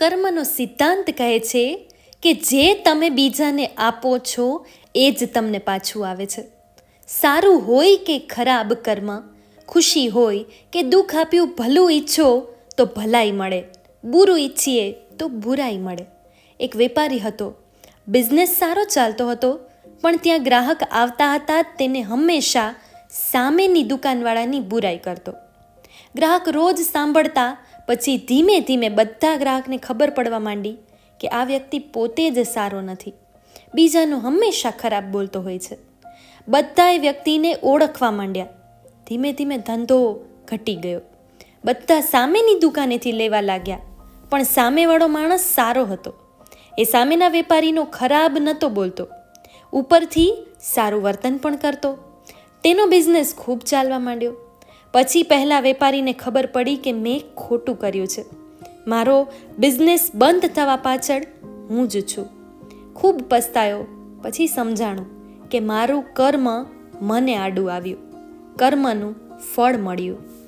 કર્મનો સિદ્ધાંત કહે છે કે જે તમે બીજાને આપો છો, એ જ તમને પાછું આવે છે. સારું હોય કે ખરાબ કર્મ, ખુશી હોય કે દુઃખ આપ્યું ભલું ઈચ્છો, તો ભલાઈ મળે. બુરું ઈચ્છીએ, તો બુરાઈ મળે. એક વેપારી હતો. બિઝનેસ સારો ચાલતો હતો, પણ ત્યાં ગ્રાહક આવતા હતા, તેને હંમેશા સામેની દુકાનવાળાની બુરાઈ કરતો. ગ્રાહક રોજ સાંભળતા પછી ધીમે ધીમે બધા ગ્રાહકને ખબર પડવા માંડી કે આ વ્યક્તિ પોતે જ સારો નથી. બીજાનું હંમેશા ખરાબ બોલતો હોય છે. બધાએ વ્યક્તિને ઓળખવા માંડ્યા. ધીમે ધીમે ધંધો ઘટી ગયો. બધા સામેની દુકાનેથી લેવા લાગ્યા. પણ સામેવાળો માણસ સારો હતો. એ સામેના વેપારીનો ખરાબ નહોતો બોલતો. ઉપરથી સારું વર્તન પણ કરતો. તેનો બિઝનેસ ખૂબ ચાલવા માંડ્યો. પછી પહેલાં વેપારીને ખબર પડી કે મેં ખોટું કર્યું છે. મારો બિઝનેસ બંધ થવા પાછળ હું જ છું. ખૂબ પસ્તાયો, પછી સમજાણું કે મારું કર્મ મને આડું આવ્યું. કર્મનું ફળ મળ્યું.